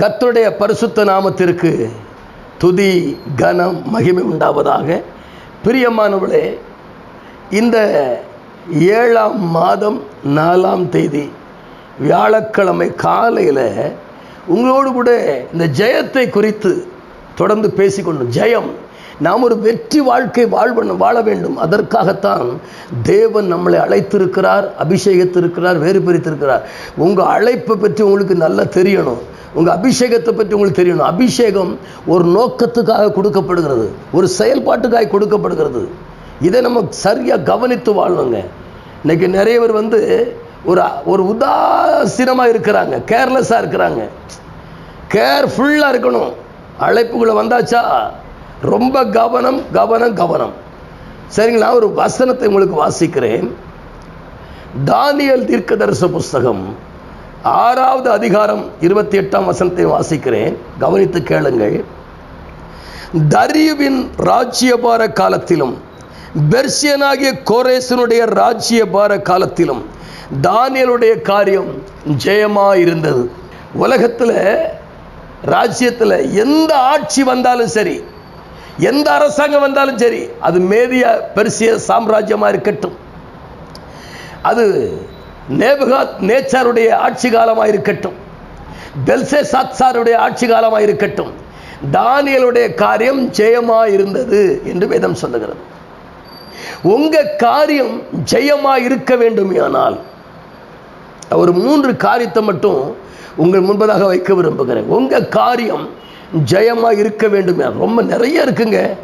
கத்துடைய பரிசுத்த நாமத்திற்கு துதி கனம் மகிமை உண்டாவதாக. பிரியமானவளே இந்த ஏழாம் மாதம் நாலாம் தேதி வியாழக்கிழமை காலையில் உங்களோடு கூட இந்த ஜெயத்தை குறித்து தொடர்ந்து பேசிக்கொள்ளும் ஜெயம். நாம் ஒரு வெற்றி வாழ்க்கை வாழ்வன் வாழ வேண்டும். அதற்காகத்தான் தேவன் நம்மளை அழைத்திருக்கிறார் அபிஷேகத்திருக்கிறார் வேறு பிரித்திருக்கிறார் உங்கள் அழைப்பை பற்றி உங்களுக்கு நல்லா தெரியணும். உங்கள் அபிஷேகத்தை பற்றி உங்களுக்கு தெரியணும். அபிஷேகம் ஒரு நோக்கத்துக்காக கொடுக்கப்படுகிறது. ஒரு செயல்பாட்டுக்காக கொடுக்கப்படுகிறது. இதை நம்ம சரியாக கவனித்து வாழணுங்க. இன்றைக்கி நிறைய பேர் வந்து ஒரு ஒரு உதாசீனமாக இருக்கிறாங்க. கேர்லெஸ்ஸாக இருக்கிறாங்க. கேர்ஃபுல்லாக இருக்கணும். அழைப்புகளை வந்தாச்சா? ரொம்ப கவனம் கவனம் கவனம். சரிங்களா? ஒரு வசனத்தை உங்களுக்கு வாசிக்கிறேன். தானியல் தீர்க்கதரிச புஸ்தகம். ஆறாவது அதிகாரம் இருபத்தி எட்டாம் வசனத்தை வாசிக்கிறேன். கவனித்து கேளுங்கள். தரியுவின் ராஜ்யபார காலத்திலும் பெர்சியனாகிய கோரேசனுடைய ராஜ்யபார காலத்திலும் தானியலுடைய காரியம் ஜெயமாக இருந்தது உலகத்தில் ராஜ்யத்தில் எந்த ஆட்சி வந்தாலும் சரி எந்த அரசாங்கம் வந்தாலும் சரி அது மேதிய பெர்சிய சாம்ராஜ்யமாக இருக்கட்டும். அது நேபுகாத் நேச்சாருடைய ஆட்சி காலமாக இருக்கட்டும் பெல்சே சாத்சாருடைய ஆட்சி காலமாக இருக்கட்டும் தானியலுடைய காரியம் ஜெயமாக இருந்தது என்று வேதம் சொல்லுகிறது. உங்க காரியம் ஜெயமா இருக்க வேண்டுமானால் ஒரு மூன்று காரியத்தை மட்டும் உங்கள் முன்பதாக வைக்க விரும்புகிறேன். உங்க காரியம் ஜெயமா இருக்க வேண்டும் ரொம்ப நிறைய இருக்குங்க.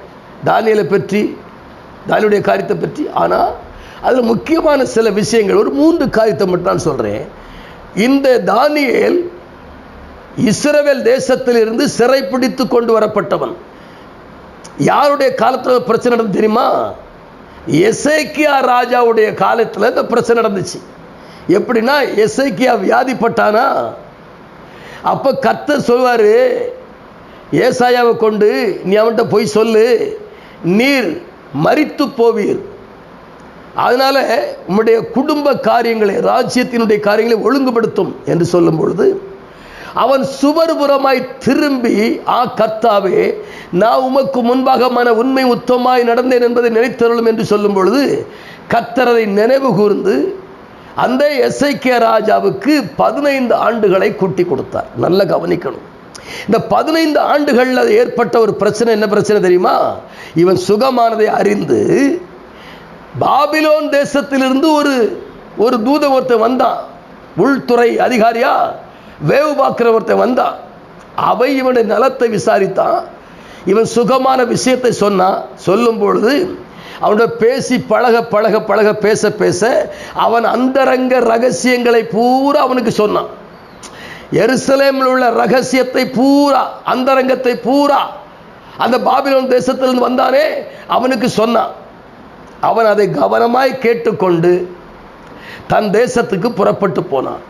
தானியலை பற்றி தானியுடைய காரியத்தை பற்றி. ஆனால் அதில் முக்கியமான சில விஷயங்கள். ஒரு மூன்று காரியத்தை மட்டும் நான் சொல்கிறேன் இந்த தானியல் இஸ்ரவேல் தேசத்திலிருந்து சிறைப்பிடித்து கொண்டு வரப்பட்டவன். யாருடைய காலத்தில் பிரச்சனை நடந்து தெரியுமா? எசேக்கியா ராஜாவுடைய காலத்தில் இந்த பிரச்சனை நடந்துச்சு. எப்படின்னா எசைக்கியா வியாதிப்பட்டானா? அப்போ கத்த சொல்வார் ஏசாயாவை கொண்டு நீ அவன்கிட்ட போய் சொல்லு நீர் மறித்து போவீர். அதனால் உம்முடைய குடும்ப காரியங்களை ராஜ்யத்தினுடைய காரியங்களை ஒழுங்குபடுத்தும் என்று சொல்லும் பொழுது அவன் சுவர்புறமாய் திரும்பி ஆ கர்த்தாவே நான் உமக்கு முன்பாக மன உண்மை உத்தமாய் நடந்தேன் என்பதை நினைத்தருளும் என்று சொல்லும் பொழுது கத்தரதை நினைவு கூர்ந்து அந்த எஸ்ஐகே ராஜாவுக்கு பதினைந்து ஆண்டுகளை கூட்டி கொடுத்தார். நல்ல கவனிக்கணும். இந்த பதினைந்து ஆண்டுகளில் ஏற்பட்ட ஒரு பிரச்சனை என்ன பிரச்சனை தெரியுமா? இவன் சுகமானதை அறிந்து பாபிலோன் தேசத்திலிருந்து ஒரு ஒரு தூத ஒருத்தன் வந்தான். உள்துறை அதிகாரியா? வேவு பார்க்கிற ஒருத்தன் வந்தான். அவை இவனுடைய நலத்தை விசாரித்தான். இவன் சுகமான விஷயத்தை சொன்னான். சொல்லும் பொழுது அவனோட பேசி பழக பழக பழக பேச பேச அவன் அந்தரங்க ரகசியங்களை பூரா அவனுக்கு சொன்னான். எருசலேமில் உள்ள ரகசியத்தை பூரா அந்தரங்கத்தை பூரா அந்த பாபிலோன் தேசத்திலிருந்து வந்தானே அவனுக்கு சொன்னான். அவன் அதை கவனமாய் கேட்டுக்கொண்டு தன் தேசத்துக்கு புறப்பட்டு போனான்.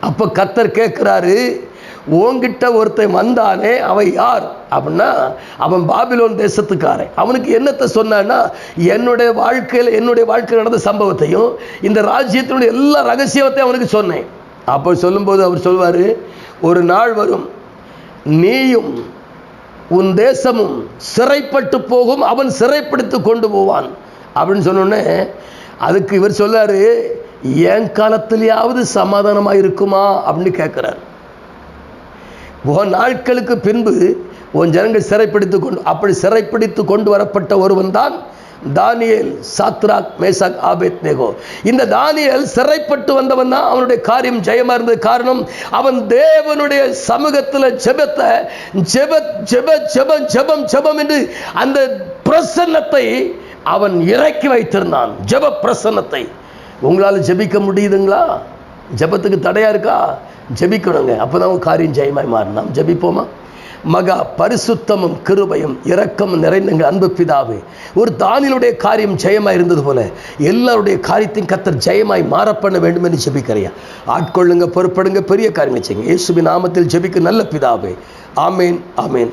அப்போ கத்தர் கேட்குறாரு உன்கிட்ட ஒருத்தன் வந்தானே அவன் யார்? அப்படின்னா அவன் பாபிலோன் தேசத்துக்காரன். அவனுக்கு என்னத்தை சொன்னான்னா என்னுடைய வாழ்க்கையில் என்னுடைய வாழ்க்கையில் நடந்த சம்பவத்தையும் இந்த ராஜ்யத்தினுடைய எல்லா ரகசியத்தையும் அவனுக்கு சொன்னேன். அப்போ சொல்லும்போது அவர் சொல்வார் ஒரு நாள் வரும் நீயும் உன் தேசமும் சிறைப்பட்டு போகும் அவன் சிறைப்படுத்தி கொண்டு போவான். அப்படின்னு சொன்னோடனே அதுக்கு இவர் சொல்லாரு என் காலத்திலேயாவது சமாதானமாக இருக்குமா? அப்படின்னு கேட்குறார் உன் நாட்களுக்கு பின்பு உன் ஜனங்கள் சிறைப்பிடித்து கொண்டு அப்படி சிறைப்பிடித்து கொண்டு வரப்பட்ட ஒருவன் தான் Daniel Shadrach Meshach Abednego. இந்த தானியல் சிறைப்பட்டு வந்தவன் தான் அவனுடைய காரியம் ஜெயமா இருந்தது. காரணம் அவன் தேவனுடைய சமூகத்தில் ஜெபத்தை ஜெப ஜெப ஜெபம் ஜெபம் ஜெபம் என்று அந்த பிரசன்னத்தை அவன் இறக்கி வைத்திருந்தான். ஜெப பிரசன்னத்தை உங்களால் ஜெபிக்க முடியுதுங்களா? ஜெபத்துக்கு தடையா இருக்கா? ஜெபிக்கணுங்க. அப்போதான் காரியம் ஜெயமாய் மாறும். நாம் மகா பரிசுத்தமும் கிருபையும் இரக்கமும் நிறைந்த அன்பு பிதாவே. ஒரு தானியலுடைய காரியம் ஜெயமாய் இருந்தது போல எல்லாருடைய காரியத்தையும் கத்தர் ஜெயமாய் மாறப்பண்ண வேண்டும் என்று ஜெபிக்கிறையா? ஆட்கொள்ளுங்க பொறுப்படுங்க பெரிய காரியங்கள் செய்யுங்க. இயேசுவின் நாமத்தில் ஜெபிக்க நல்ல பிதாவே. ஆமேன் ஆமேன்.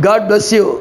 God bless you